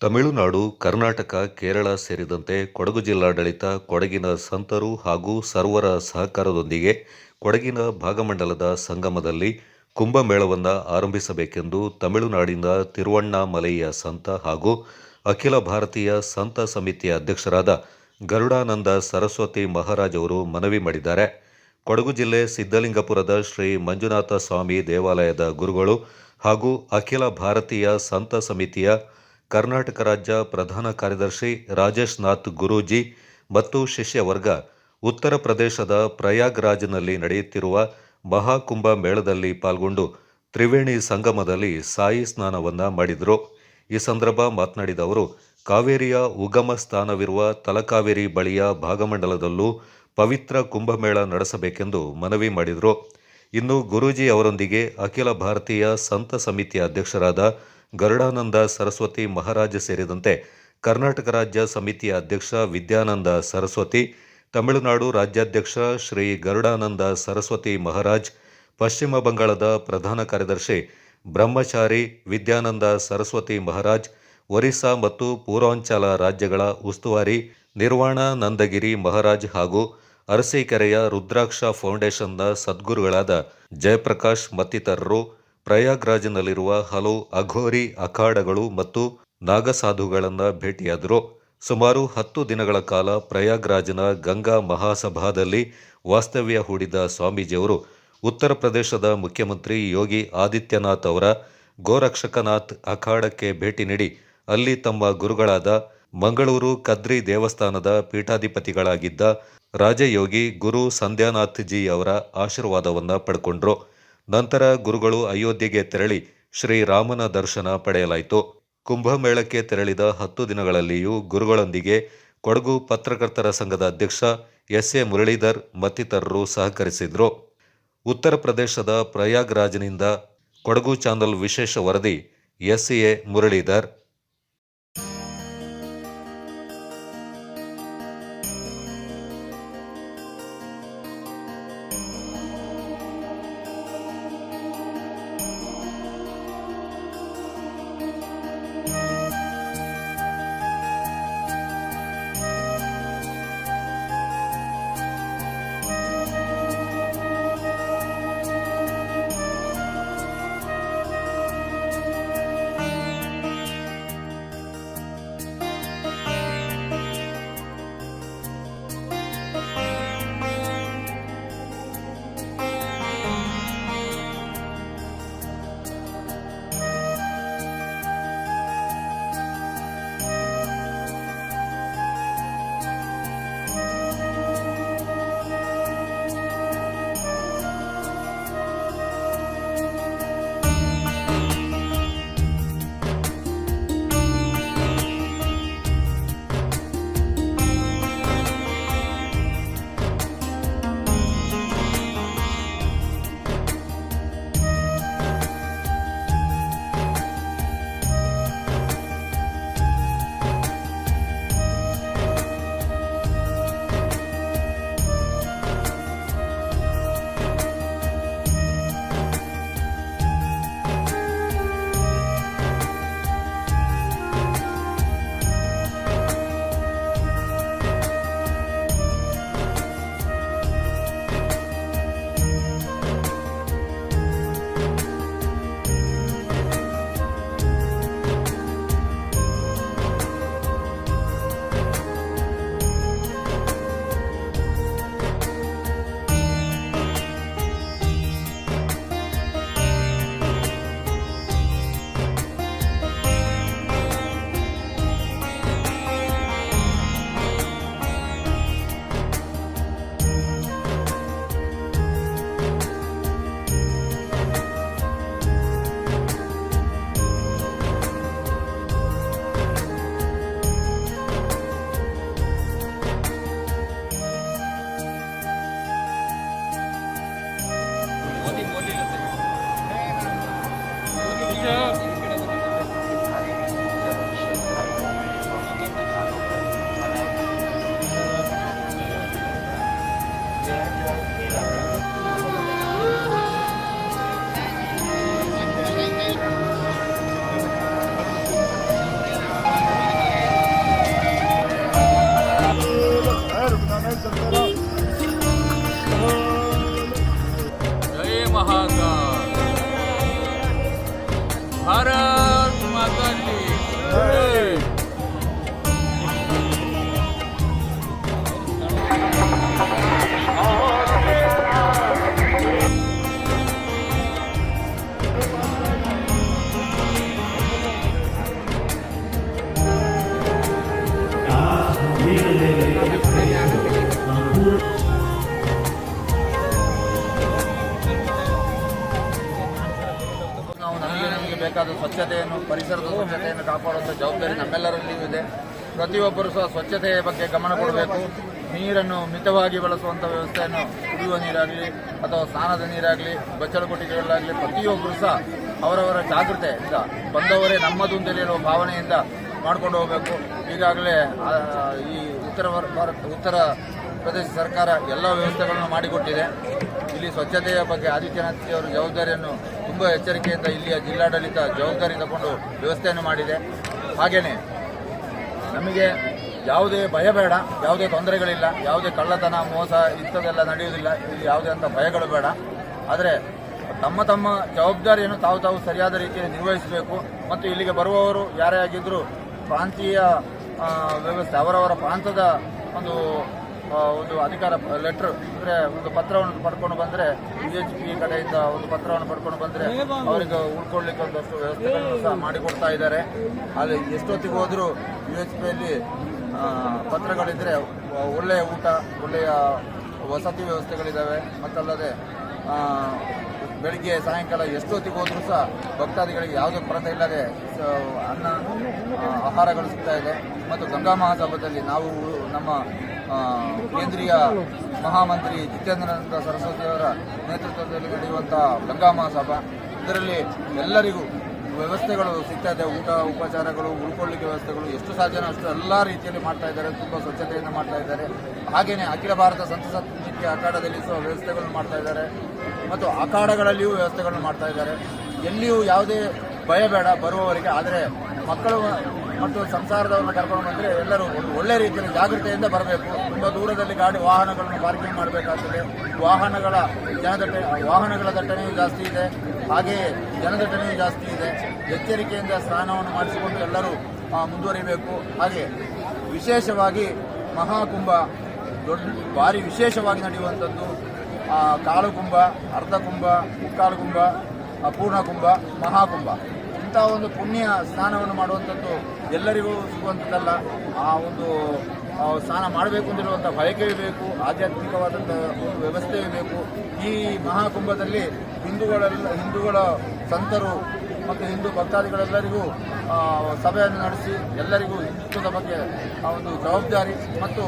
ತಮಿಳುನಾಡು, ಕರ್ನಾಟಕ, ಕೇರಳ ಸೇರಿದಂತೆ ಕೊಡಗು ಜಿಲ್ಲಾಡಳಿತ ಕೊಡಗಿನ ಸಂತರು ಹಾಗೂ ಸರ್ವರ ಸಹಕಾರದೊಂದಿಗೆ ಕೊಡಗಿನ ಭಾಗಮಂಡಲದ ಸಂಗಮದಲ್ಲಿ ಕುಂಭಮೇಳವನ್ನು ಆರಂಭಿಸಬೇಕೆಂದು ತಮಿಳುನಾಡಿನ ತಿರುವಣ್ಣಾಮಲೈಯ ಸಂತ ಹಾಗೂ ಅಖಿಲ ಭಾರತೀಯ ಸಂತ ಸಮಿತಿಯ ಅಧ್ಯಕ್ಷರಾದ ಗರುಡಾನಂದ ಸರಸ್ವತಿ ಮಹಾರಾಜ್ ಅವರು ಮನವಿ ಮಾಡಿದ್ದಾರೆ. ಕೊಡಗು ಜಿಲ್ಲೆ ಸಿದ್ದಲಿಂಗಪುರದ ಶ್ರೀ ಮಂಜುನಾಥ ಸ್ವಾಮಿ ದೇವಾಲಯದ ಗುರುಗಳು ಹಾಗೂ ಅಖಿಲ ಭಾರತೀಯ ಸಂತ ಸಮಿತಿಯ ಕರ್ನಾಟಕ ರಾಜ್ಯ ಪ್ರಧಾನ ಕಾರ್ಯದರ್ಶಿ ರಾಜೇಶ್ ನಾಥ್ ಗುರೂಜಿ ಮತ್ತು ಶಿಷ್ಯ ವರ್ಗ ಉತ್ತರ ಪ್ರದೇಶದ ಪ್ರಯಾಗ್ರಾಜ್ನಲ್ಲಿ ನಡೆಯುತ್ತಿರುವ ಮಹಾಕುಂಭ ಮೇಳದಲ್ಲಿ ಪಾಲ್ಗೊಂಡು ತ್ರಿವೇಣಿ ಸಂಗಮದಲ್ಲಿ ಸಾಯಿ ಸ್ನಾನವನ್ನು ಮಾಡಿದರು. ಈ ಸಂದರ್ಭ ಮಾತನಾಡಿದ ಅವರು, ಕಾವೇರಿಯ ಉಗಮ ಸ್ಥಾನವಿರುವ ತಲಕಾವೇರಿ ಬಳಿಯ ಭಾಗಮಂಡಲದಲ್ಲೂ ಪವಿತ್ರ ಕುಂಭಮೇಳ ನಡೆಸಬೇಕೆಂದು ಮನವಿ ಮಾಡಿದರು. ಇನ್ನು ಗುರೂಜಿ ಅವರೊಂದಿಗೆ ಅಖಿಲ ಭಾರತೀಯ ಸಂತ ಸಮಿತಿಯ ಅಧ್ಯಕ್ಷರಾದ ಗರುಡಾನಂದ ಸರಸ್ವತಿ ಮಹಾರಾಜ ಸೇರಿದಂತೆ ಕರ್ನಾಟಕ ರಾಜ್ಯ ಸಮಿತಿಯ ಅಧ್ಯಕ್ಷ ವಿದ್ಯಾನಂದ ಸರಸ್ವತಿ, ತಮಿಳುನಾಡು ರಾಜ್ಯಾಧ್ಯಕ್ಷ ಶ್ರೀ ಗರುಡಾನಂದ ಸರಸ್ವತಿ ಮಹಾರಾಜ್, ಪಶ್ಚಿಮ ಬಂಗಾಳದ ಪ್ರಧಾನ ಕಾರ್ಯದರ್ಶಿ ಬ್ರಹ್ಮಚಾರಿ ವಿದ್ಯಾನಂದ ಸರಸ್ವತಿ ಮಹಾರಾಜ್, ಒರಿಸ್ಸಾ ಮತ್ತು ಪೂರ್ವಾಂಚಲ ರಾಜ್ಯಗಳ ಉಸ್ತುವಾರಿ ನಿರ್ವಾಣ ನಂದಗಿರಿ ಮಹಾರಾಜ್ ಹಾಗೂ ಅರಸೀಕೆರೆಯ ರುದ್ರಾಕ್ಷ ಫೌಂಡೇಶನ್ನ ಸದ್ಗುರುಗಳಾದ ಜಯಪ್ರಕಾಶ್ ಮತ್ತಿತರರು ಪ್ರಯಾಗ್ರಾಜ್ನಲ್ಲಿರುವ ಹಲವು ಅಘೋರಿ ಅಖಾಡಗಳು ಮತ್ತು ನಾಗಸಾಧುಗಳನ್ನು ಭೇಟಿಯಾದರು. ಸುಮಾರು ಹತ್ತು ದಿನಗಳ ಕಾಲ ಪ್ರಯಾಗ್ರಾಜ್ನ ಗಂಗಾ ಮಹಾಸಭಾದಲ್ಲಿ ವಾಸ್ತವ್ಯ ಹೂಡಿದ ಸ್ವಾಮೀಜಿಯವರು ಉತ್ತರ ಪ್ರದೇಶದ ಮುಖ್ಯಮಂತ್ರಿ ಯೋಗಿ ಆದಿತ್ಯನಾಥ್ ಅವರ ಗೋರಕ್ಷಕನಾಥ್ ಅಖಾಡಕ್ಕೆ ಭೇಟಿ ನೀಡಿ ಅಲ್ಲಿ ತಮ್ಮ ಗುರುಗಳಾದ ಮಂಗಳೂರು ಕದ್ರಿ ದೇವಸ್ಥಾನದ ಪೀಠಾಧಿಪತಿಗಳಾಗಿದ್ದ ರಾಜಯೋಗಿ ಗುರು ಸಂಧ್ಯಾನಾಥ್ ಜಿ ಅವರ ಆಶೀರ್ವಾದವನ್ನು ಪಡ್ಕೊಂಡ್ರು. ನಂತರ ಗುರುಗಳು ಅಯೋಧ್ಯೆಗೆ ತೆರಳಿ ಶ್ರೀರಾಮನ ದರ್ಶನ ಪಡೆಯಲಾಯಿತು. ಕುಂಭಮೇಳಕ್ಕೆ ತೆರಳಿದ ಹತ್ತು ದಿನಗಳಲ್ಲಿಯೂ ಗುರುಗಳೊಂದಿಗೆ ಕೊಡಗು ಪತ್ರಕರ್ತರ ಸಂಘದ ಅಧ್ಯಕ್ಷ ಎಸ್ ಎ ಮುರಳೀಧರ್ ಮತ್ತಿತರರು ಸಹಕರಿಸಿದರು. ಉತ್ತರ ಪ್ರದೇಶದ ಪ್ರಯಾಗ್ರಾಜ್ನಿಂದ ಕೊಡಗು ಚಾನಲ್ ವಿಶೇಷ ವರದಿ ಎಸ್ ಎ ಮುರಳೀಧರ್. ಸ್ವಚ್ಛತೆಯನ್ನು, ಪರಿಸರದ ಸ್ವಚ್ಛತೆಯನ್ನು ಕಾಪಾಡುವಂಥ ಜವಾಬ್ದಾರಿ ನಮ್ಮೆಲ್ಲರಲ್ಲಿಯೂ ಇದೆ. ಪ್ರತಿಯೊಬ್ಬರು ಸಹ ಸ್ವಚ್ಛತೆಯ ಬಗ್ಗೆ ಗಮನ ಕೊಡಬೇಕು. ನೀರನ್ನು ಮಿತವಾಗಿ ಬಳಸುವಂಥ ವ್ಯವಸ್ಥೆಯನ್ನು ಕುಡಿಯುವ ನೀರಾಗಲಿ ಅಥವಾ ಸ್ನಾನದ ನೀರಾಗಲಿ ಬಚ್ಚಲು ಕೊಟ್ಟಿಗೆಗಳಾಗಲಿ ಪ್ರತಿಯೊಬ್ಬರು ಸಹ ಅವರವರ ಜಾಗೃತೆಯಿಂದ, ಬಂದವರೇ ನಮ್ಮದು ಅಂತೇಳಿರುವ ಭಾವನೆಯಿಂದ ಮಾಡ್ಕೊಂಡು ಹೋಗಬೇಕು. ಈಗಾಗಲೇ ಈ ಉತ್ತರ ಭಾರತ, ಉತ್ತರ ಪ್ರದೇಶ ಸರ್ಕಾರ ಎಲ್ಲ ವ್ಯವಸ್ಥೆಗಳನ್ನು ಮಾಡಿಕೊಟ್ಟಿದೆ. ಇಲ್ಲಿ ಸ್ವಚ್ಛತೆಯ ಬಗ್ಗೆ ಆದಿತ್ಯನಾಥ್ ಅವರು ಜವಾಬ್ದಾರಿಯನ್ನು ತುಂಬ ಎಚ್ಚರಿಕೆಯಿಂದ ಇಲ್ಲಿಯ ಜಿಲ್ಲಾಡಳಿತ ಜವಾಬ್ದಾರಿ ತಗೊಂಡು ವ್ಯವಸ್ಥೆಯನ್ನು ಮಾಡಿದೆ. ಹಾಗೆಯೇ ನಮಗೆ ಯಾವುದೇ ಭಯ ಬೇಡ, ಯಾವುದೇ ತೊಂದರೆಗಳಿಲ್ಲ, ಯಾವುದೇ ಕಳ್ಳತನ, ಮೋಸ ಇಂಥದ್ದೆಲ್ಲ ನಡೆಯುವುದಿಲ್ಲ. ಇಲ್ಲಿ ಯಾವುದೇ ಅಂತ ಭಯಗಳು ಬೇಡ. ಆದರೆ ತಮ್ಮ ತಮ್ಮ ಜವಾಬ್ದಾರಿಯನ್ನು ತಾವು ತಾವು ಸರಿಯಾದ ರೀತಿಯಲ್ಲಿ ನಿರ್ವಹಿಸಬೇಕು. ಮತ್ತು ಇಲ್ಲಿಗೆ ಬರುವವರು ಯಾರೇ ಆಗಿದ್ದರೂ ಪ್ರಾಂತೀಯ ವ್ಯವಸ್ಥೆ, ಅವರವರ ಪ್ರಾಂತದ ಒಂದು ಒಂದು ಅಧಿಕಾರ ಲೆಟರ್ ಅಂದ್ರೆ ಒಂದು ಪತ್ರವನ್ನು ಪಡ್ಕೊಂಡು ಬಂದರೆ ಯು ಎಚ್ ಪಿ ಕಡೆಯಿಂದ ಒಂದು ಪತ್ರವನ್ನು ಪಡ್ಕೊಂಡು ಬಂದರೆ ಅವರಿಗೆ ಉಳ್ಕೊಳ್ಳಿಕ್ಕೆ ಒಂದಷ್ಟು ವ್ಯವಸ್ಥೆಗಳನ್ನು ಸಹ ಮಾಡಿಕೊಡ್ತಾ ಇದ್ದಾರೆ. ಅಲ್ಲಿ ಎಷ್ಟೊತ್ತಿಗೆ ಹೋದರೂ ಯು ಎಚ್ ಪತ್ರಗಳಿದ್ದರೆ ಒಳ್ಳೆಯ ಊಟ, ಒಳ್ಳೆಯ ವಸತಿ ವ್ಯವಸ್ಥೆಗಳಿದ್ದಾವೆ ಮತ್ತಲ್ಲದೆ ಬೆಳಿಗ್ಗೆ, ಸಾಯಂಕಾಲ ಎಷ್ಟೊತ್ತಿಗೆ ಹೋದರೂ ಸಹ ಭಕ್ತಾದಿಗಳಿಗೆ ಯಾವುದೇ ಕೊರತೆ ಇಲ್ಲದೆ ಅನ್ನ ಆಹಾರಗಳು ಸಿಗ್ತಾ ಇದೆ. ಮತ್ತು ಗಂಗಾ ಮಹಾಸಭದಲ್ಲಿ ನಾವು ನಮ್ಮ ಕೇಂದ್ರೀಯ ಮಹಾಮಂತ್ರಿ ದಿತೇಂದ್ರನಾಥ ಸರಸ್ವತಿ ಅವರ ನೇತೃತ್ವದಲ್ಲಿ ನಡೆಯುವಂಥ ಗಂಗಾ ಮಹಾಸಭಾ. ಇದರಲ್ಲಿ ಎಲ್ಲರಿಗೂ ವ್ಯವಸ್ಥೆಗಳು ಸಿಗ್ತಾ ಇದೆ. ಊಟ, ಉಪಚಾರಗಳು ಉಳ್ಕೊಳ್ಳಿಕ್ಕೆ ವ್ಯವಸ್ಥೆಗಳು ಎಷ್ಟು ಸಾಧ್ಯನೋ ಅಷ್ಟು ಎಲ್ಲ ರೀತಿಯಲ್ಲಿ ಮಾಡ್ತಾ ಇದ್ದಾರೆ. ತುಂಬ ಸ್ವಚ್ಛತೆಯಿಂದ ಮಾಡ್ತಾ ಇದ್ದಾರೆ. ಹಾಗೆಯೇ ಅಖಿಲ ಭಾರತ ಸಂತ ಸಮಿತಿ ಅಖಾಡದಲ್ಲಿ ಸಹ ವ್ಯವಸ್ಥೆಗಳನ್ನು ಮಾಡ್ತಾ ಇದ್ದಾರೆ. ಮತ್ತು ಅಖಾಡಗಳಲ್ಲಿಯೂ ವ್ಯವಸ್ಥೆಗಳನ್ನು ಮಾಡ್ತಾ ಇದ್ದಾರೆ. ಎಲ್ಲಿಯೂ ಯಾವುದೇ ಭಯ ಬೇಡ ಬರುವವರಿಗೆ. ಆದರೆ ಮಕ್ಕಳು ಮತ್ತು ಸಂಸಾರದವ್ರನ್ನ ಕರ್ಕೊಂಡು ಬಂದರೆ ಎಲ್ಲರೂ ಒಂದು ಒಳ್ಳೆ ರೀತಿಯಲ್ಲಿ ಜಾಗೃತೆಯಿಂದ ಬರಬೇಕು. ತುಂಬ ದೂರದಲ್ಲಿ ಗಾಡಿ ವಾಹನಗಳನ್ನು ಪಾರ್ಕಿಂಗ್ ಮಾಡಬೇಕಾಗ್ತದೆ. ವಾಹನಗಳ ಜನದಟ್ಟಣೆ ವಾಹನಗಳ ದಟ್ಟಣೆಯೂ ಜಾಸ್ತಿ ಇದೆ. ಹಾಗೆಯೇ ಜನದಟ್ಟಣೆಯೂ ಜಾಸ್ತಿ ಇದೆ. ಎಚ್ಚರಿಕೆಯಿಂದ ಸ್ನಾನವನ್ನು ಮಾಡಿಸಿಕೊಂಡು ಎಲ್ಲರೂ ಮುಂದುವರಿಬೇಕು. ಹಾಗೆ ವಿಶೇಷವಾಗಿ ಮಹಾಕುಂಭ ದೊಡ್ಡ ಭಾರಿ ವಿಶೇಷವಾಗಿ ನಡೆಯುವಂಥದ್ದು ಆ, ಕಾಳು ಕುಂಭ ಅರ್ಧ ಕುಂಭ ಮುಕ್ಕಾಲು ಕುಂಭ ಆ, ಪೂರ್ಣ ಕುಂಭ ಮಹಾಕುಂಭ. ಇಂಥ ಒಂದು ಪುಣ್ಯ ಸ್ನಾನವನ್ನು ಮಾಡುವಂಥದ್ದು ಎಲ್ಲರಿಗೂ ಸಿಗುವಂಥದ್ದಲ್ಲ. ಆ ಒಂದು ಸ್ನಾನ ಮಾಡಬೇಕು ಅಂತಿರುವಂಥ ಬಯಕೆಯೂ ಬೇಕು, ಆಧ್ಯಾತ್ಮಿಕವಾದಂಥ ಒಂದು ವ್ಯವಸ್ಥೆಯೂ ಬೇಕು. ಈ ಮಹಾಕುಂಭದಲ್ಲಿ ಹಿಂದೂಗಳೆಲ್ಲ, ಹಿಂದೂಗಳ ಸಂತರು ಮತ್ತು ಹಿಂದೂ ಭಕ್ತಾದಿಗಳೆಲ್ಲರಿಗೂ ಸಭೆಯನ್ನು ನಡೆಸಿ ಎಲ್ಲರಿಗೂ ಹಿಂದುತ್ವದ ಬಗ್ಗೆ ಆ ಒಂದು ಜವಾಬ್ದಾರಿ ಮತ್ತು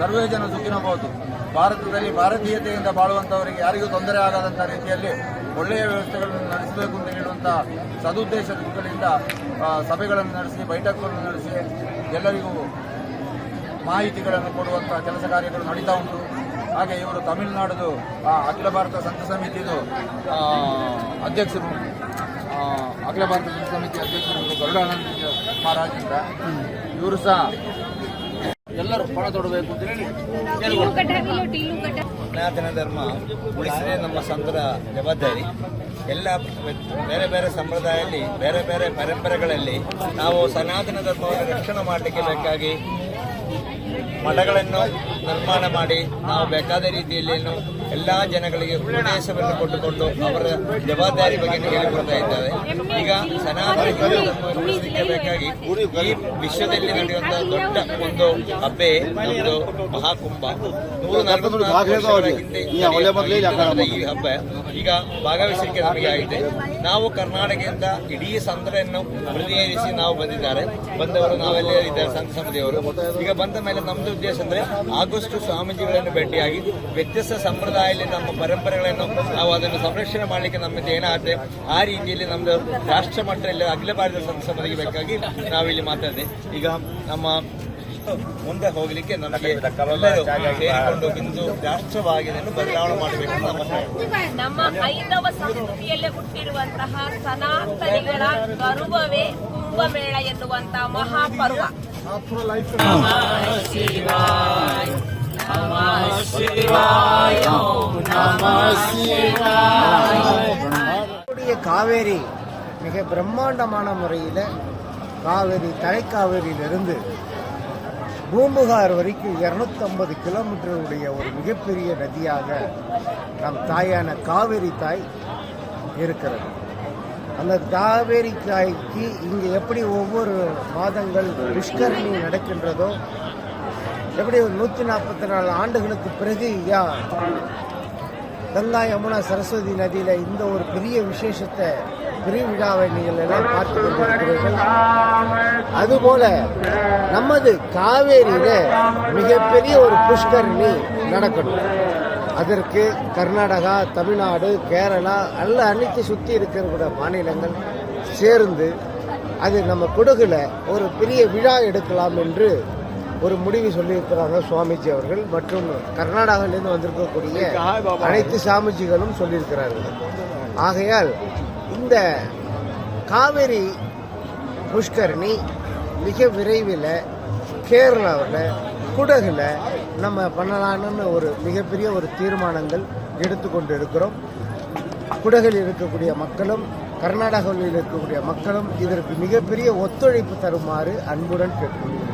ಸರ್ವೇ ಜನ ಸುಖಿನಬಹುದು ಭಾರತದಲ್ಲಿ ಭಾರತೀಯತೆಯಿಂದ ಬಾಳುವಂಥವರಿಗೆ ಯಾರಿಗೂ ತೊಂದರೆ ಆಗದಂಥ ರೀತಿಯಲ್ಲಿ ಒಳ್ಳೆಯ ವ್ಯವಸ್ಥೆಗಳನ್ನು ನಡೆಸಬೇಕು ಅಂತ ಹೇಳುವಂಥ ಸದುದ್ದೇಶಗಳಿಂದ ಸಭೆಗಳನ್ನು ನಡೆಸಿ ಬೈಠಕ್ಗಳನ್ನು ನಡೆಸಿ ಎಲ್ಲರಿಗೂ ಮಾಹಿತಿಗಳನ್ನು ಕೊಡುವಂಥ ಕೆಲಸ ಕಾರ್ಯಗಳು ನಡೀತಾ ಉಂಟು. ಹಾಗೆ ಇವರು ತಮಿಳುನಾಡುದು ಆ, ಅಖಿಲ ಭಾರತ ಸಂತ ಸಮಿತಿದು ಅಧ್ಯಕ್ಷರು ಅಖಿಲ ಭಾರತ ಸಂಘ ಸಮಿತಿ ಅಧ್ಯಕ್ಷರು ಗರುಡಾನಂದ ಮಹಾರಾಜ್ ಅಂತ. ಇವರು ಸಹ ಎಲ್ಲರೂ ಪಣ ತೊಡಬೇಕು ಅಂತ ಹೇಳಿ ಕೇಳಿಕೊಳ್ಳಿ ಸನಾತನ ಧರ್ಮ ಉಳಿಸಿದ್ರೆ ನಮ್ಮ ಸಂತರ ಜವಾಬ್ದಾರಿ. ಎಲ್ಲ ಬೇರೆ ಬೇರೆ ಸಂಪ್ರದಾಯದಲ್ಲಿ ಬೇರೆ ಬೇರೆ ಪರಂಪರೆಗಳಲ್ಲಿ ನಾವು ಸನಾತನ ಧರ್ಮವನ್ನು ರಕ್ಷಣೆ ಮಾಡಲಿಕ್ಕೆ ಬೇಕಾಗಿ ಮಠಗಳನ್ನು ನಿರ್ಮಾಣ ಮಾಡಿ ನಾವು ಬೇಕಾದ ರೀತಿಯಲ್ಲಿ ಎಲ್ಲ ಜನಗಳಿಗೆ ಉಪದೇಶವನ್ನು ಕೊಟ್ಟುಕೊಂಡು ಅವರ ಜವಾಬ್ದಾರಿ ಬಗ್ಗೆ ಹೇಳಿಕೊಡ್ತಾ ಇದ್ದಾರೆ ಈಗ ಸನಾತನ ಬೇಕಾಗಿ ಈ ವಿಶ್ವದಲ್ಲಿ ನಡೆಯುವಂತಹ ದೊಡ್ಡ ಒಂದು ಹಬ್ಬೆ ಒಂದು ಮಹಾಕುಂಭ. ನೂರ ನಲವತ್ತು ಈ ಹಬ್ಬ. ಈಗ ಭಾಗವಹಿಸಲಿಕ್ಕೆ ನಮಗೆ ಆಗಿದೆ. ನಾವು ಕರ್ನಾಟಕದಿಂದ ಇಡೀ ಸಂತರನ್ನು ಪ್ರತಿನಿಧಿಸಿ ನಾವು ಬಂದಿದ್ದಾರೆ. ಬಂದವರು ನಾವೆಲ್ಲ ಇದ್ದಾರೆ ಸಂತ ಸಮಿತಿಯವರು. ಈಗ ಬಂದ ಮೇಲೆ ನಮ್ದು ಉದ್ದೇಶ ಅಂದ್ರೆ ಆಗಸ್ಟ್ ಸ್ವಾಮೀಜಿಗಳನ್ನು ಭೇಟಿಯಾಗಿ ವ್ಯತ್ಯಸ್ತ ಇಲ್ಲಿ ನಮ್ಮ ಪರಂಪರೆಗಳನ್ನು ನಾವು ಅದನ್ನು ಸಂರಕ್ಷಣೆ ಮಾಡಲಿಕ್ಕೆ ನಮ್ಮಿಂದ ಏನಾಗುತ್ತೆ ಆ ರೀತಿಯಲ್ಲಿ ನಮ್ಮದು ರಾಷ್ಟ್ರ ಮಟ್ಟದಲ್ಲಿ ಅಖಿಲ ಭಾರತ ಸಂಸ್ಥೆ ಬದಗಿಬೇಕಾಗಿ ನಾವಿಲ್ಲಿ ಮಾತಾಡಿದೆ. ಈಗ ನಮ್ಮ ಮುಂದೆ ಹೋಗಲಿಕ್ಕೆ ನಮಗೆ ಸೇರಿಕೊಂಡು ಇಂದು ರಾಷ್ಟ್ರವಾಗಿದೆ ಬದಲಾವಣೆ ಮಾಡಬೇಕು ನಮ್ಮ ಹೈಂದವ ಸಂಸ್ಕೃತಿಯಲ್ಲೇ ಹುಟ್ಟಿರುವಂತಹ ಸನಾತನಿಗಳ ಗರ್ವವೇ ಕುಂಭಮೇಳ ಎನ್ನುವಂತಹ ಮಹಾಪರ್ವ. ಶಿವಾಯ ಶಿವಾಯ. காவேரி மிக பிரம்மாண்டமான முறையில் காவேரி தலைக்காவேரியிலிருந்து பூம்புகார் வரைக்கும் 250 கிலோமீட்டருடைய ஒரு மிகப்பெரிய நதியாக நம் தாயான காவேரி தாய் இருக்கிறது. அந்த காவேரி தாய்க்கு இங்கே எப்படி ஒவ்வொரு மாதங்கள் புஷ்கரணி நடக்கின்றதோ எப்படி ஒரு நூற்றி நாற்பத்தி நாலு ஆண்டுகளுக்கு பிறகு யா கங்கா யமுனா சரஸ்வதி நதியில் இந்த ஒரு பெரிய விசேஷத்தை பெரிய விழாவை நீங்கள் எல்லாம் பார்த்து கொண்டிருக்கிறீர்கள். அதுபோல நமது காவேரியில மிகப்பெரிய ஒரு புஷ்கரணி நடக்கணும். அதற்கு கர்நாடகா தமிழ்நாடு கேரளா அல்ல அனைத்து சுற்றி இருக்கிற மாநிலங்கள் சேர்ந்து அது நம்ம குடகுல ஒரு பெரிய விழா எடுக்கலாம் என்று ஒரு முடிவு சொல்லியிருக்கிறாங்க சுவாமிஜி அவர்கள் மற்றும் கர்நாடகாவிலிருந்து வந்திருக்கக்கூடிய அனைத்து சாமிஜிகளும் சொல்லியிருக்கிறார்கள். ஆகையால் இந்த காவேரி புஷ்கரணி மிக விரைவில் கேரளாவில் குடகுல நம்ம பண்ணலான்னு ஒரு மிகப்பெரிய ஒரு தீர்மானங்கள் எடுத்துக்கொண்டு இருக்கிறோம் குடகில் இருக்கக்கூடிய மக்களும் கர்நாடகாவில் இருக்கக்கூடிய மக்களும் இதற்கு மிகப்பெரிய ஒத்துழைப்பு தருமாறு அன்புடன் கேட்டுக்கொள்கிறேன்